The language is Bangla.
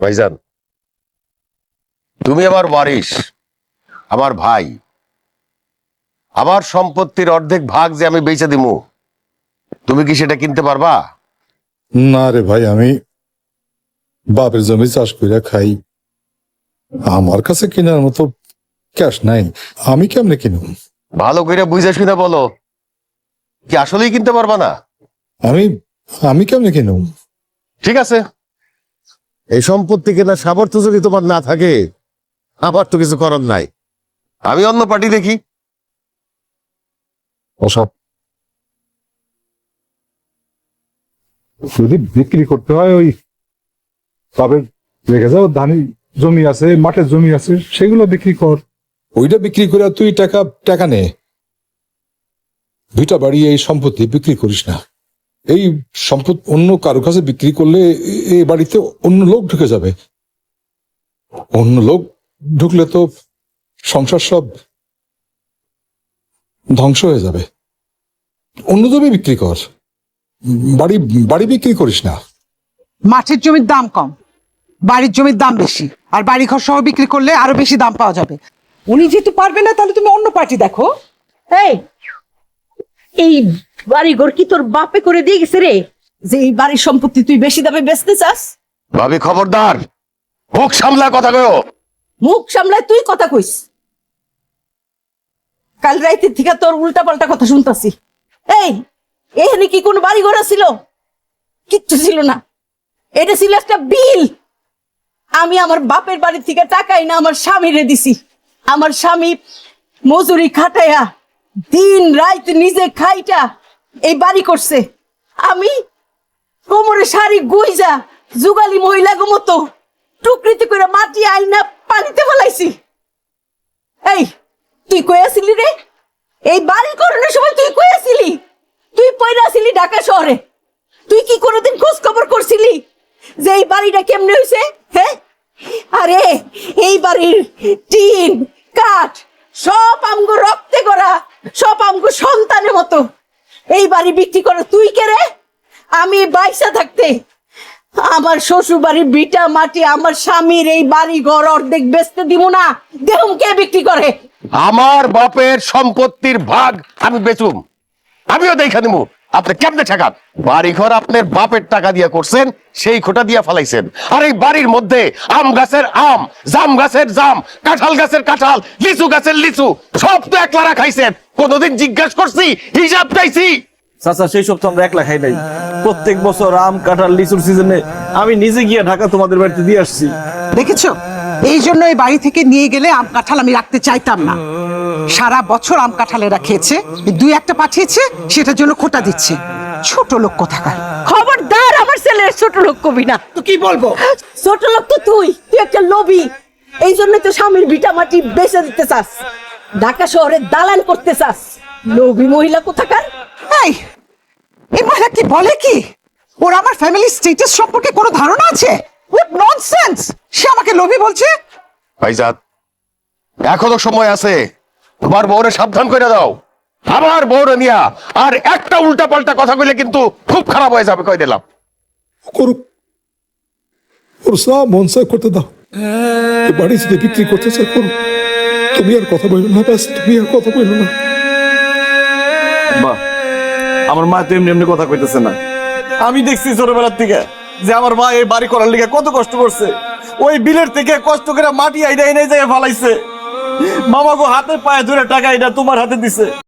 ভাইজান। তুমি আমার ওয়ারিস আমার ভাই। আমার সম্পত্তির অর্ধেক ভাগ যে আমি বেচে দিমু তুমি কি সেটা কিনতে পারবা? না রে ভাই আমি বাপের জমি চাষ করে খাই। আমার কাছে কেনার মতো ক্যাশ নাই আমি কেমনে কিনুম? ভালো করে বুঝে শুনে বলো কি আসলেই কিনতে পারবা না? আমি আমি কেমনে কিনুম? ঠিক আছে। এই সম্পত্তি কেনার সামর্থ্য যদি তোমার না থাকে আমার তো কিছু করার নাই। আমি অন্য পার্টি দেখি। ওসব যদি বিক্রি করতে হয় ওই বাপের রেখে যাও ধানি জমি আছে মাঠের জমি আছে সেগুলো বিক্রি কর। ওইটা বিক্রি করে তুই টাকা টাকা নে। দুইটা বাড়ি এই সম্পত্তি বিক্রি করিস না। এই সম্পদ অন্য কারও কাছে বিক্রি করলে এ- এই বাড়িতে অন্য লোক ঢুকে যাবে। অন্য লোক ঢুকলে তো সংসার সব ধ্বংস হয়ে যাবে। অন্য জমি বিক্রি কর। বাড়ি বাড়ি বিক্রি করিস না। মাঠের জমির দাম কম বাড়ির জমির দাম বেশি আর বাড়ি ঘর সহ বিক্রি করলে আরও বেশি দাম পাওয়া যাবে। উনি যেহেতু পারবে না তাহলে তুমি অন্য পার্টি দেখো। এই এই বাড়ি ঘর কি তোর বাপে করে দিয়ে গেছে রে? যে এই বাড়ির সম্পত্তি তুই বেশি দামে বেচতে চাস? ভাবি খবরদার মুখ সামলা কথা কয়ো মুখ সামলায় তুই কথা কইস। কাল রাইতের থেকে তোর উল্টা পাল্টা কথা শুনতাছি। এই এখানে কি কোনো বাড়ি ঘর ছিল কিচ্ছু ছিল না। এটা ছিল একটা বিল। আমি আমার বাপের বাড়ি থেকে টাকাই না আমার স্বামীরে দিছি। আমার স্বামী মজুরি খাটাইয়া দিন রাত নিজে খাইটা এই বাড়ি করছে। আমি কোমরে শাড়ি গুইজা যুগালি মহিলা মতো টুকরিতে করে মাটি আইনা পানিতে ফেলাইছি। এই, তুই কই আসিলি রে? এই বাড়ি করণের সময় তুই কই আসিলি? তুই পয়লা আসিলি ঢাকা শহরে। তুই কি কোনোদিন খোঁজ খবর করছিলি যে এই বাড়িটা কেমনে হইছে? হ্যাঁ আরে, এই বাড়ির টিন, কাঠ সব আমগো রক্তে করা সব আমগো সন্তানের মতো। এই বাড়ি বিক্রি করো তুই কে রে? আমি বাইসা থাকতে। আমার শ্বশুর বাড়ির বিটা মাটি, আমার স্বামীর এই বাড়ি ঘর অর্ধেক বেচতে দিব না। দেহম কে বিক্রি করে? আমার বাপের সম্পত্তির ভাগ আমি বেচুম। আমিও দেখে নিমু। আপনি কেমনে ঠেকান? বাড়ি ঘর আপনার বাপের টাকা দিয়ে করছেন সেই খোটা দিয়ে ফালাইছেন। আর এই বাড়ির মধ্যে আম গাছের আম জাম গাছের জাম কাঁঠাল গাছের কাঁঠাল লিচু গাছের লিচু সব তো একলারা খাইছেন। কোনোদিন জিজ্ঞাসা করছি হিসাব চাইছি। চাচা সেই সব তো আমরা একলা খাই নাই। প্রত্যেক বছর আম কাঁঠাল লিচুর সিজনে আমি নিজে গিয়ে ঢাকা তোমাদের বাড়িতে দিয়ে আসছি। দেখেছ? এই জন্য এই বাড়ি থেকে নিয়ে গেলে আম কাঁঠাল আমি রাখতে চাইতাম না। সারা বছর আম কাঁঠাল এরা খেয়েছে দুই একটা পাঠিয়েছে সেটার জন্য খোটা দিচ্ছে। ছোট লোক কোথাকার? খবরদার আমার ছেলের ছোট লোক কবি না। তো কি বলব? ছোট লোক তো তুই তুই একটা লোভী। এই জন্য তো স্বামীর ভিটা মাটি বেচে দিতে চাস। ঢাকা শহরে দালান করতে চাস। লোভী মহিলা কোথাকার? এই এই মহিলা কি বলে কি? ওর আমার ফ্যামিলি স্টেটাস সম্পর্কে কোনো ধারণা আছে? ননসেন্স সে আমাকে লোভী বলছে? ভাইজান এখনও সময় আছে। তোমার বউরে সাবধান করে দাও। আমার বউরে নিয়া আর একটা উল্টা পাল্টা কথা কইলে কিন্তু খুব খারাপ হয়ে যাবে কই দিলাম। করুক। ওর সা মন চায় করতে দাও। এ বাড়ি যদি বিক্রি করতে চায় করুক। তুমি আর কথা বলল না ব্যাস তুমি আর কথা বলল না। বা আমার মা তো এমনি এমনি কথা কইতেছে না। আমি দেখছি ছোটবেলার থেকে। যে আমার মা এই বাড়ি করার লিগে কত কষ্ট করছে। ওই বিলের থেকে কষ্ট করে মাটি আইডা এনে যায় ফালাইছে। মামাগো হাতে পায়ে ধরে টাকা এটা তোমার হাতে দিছে।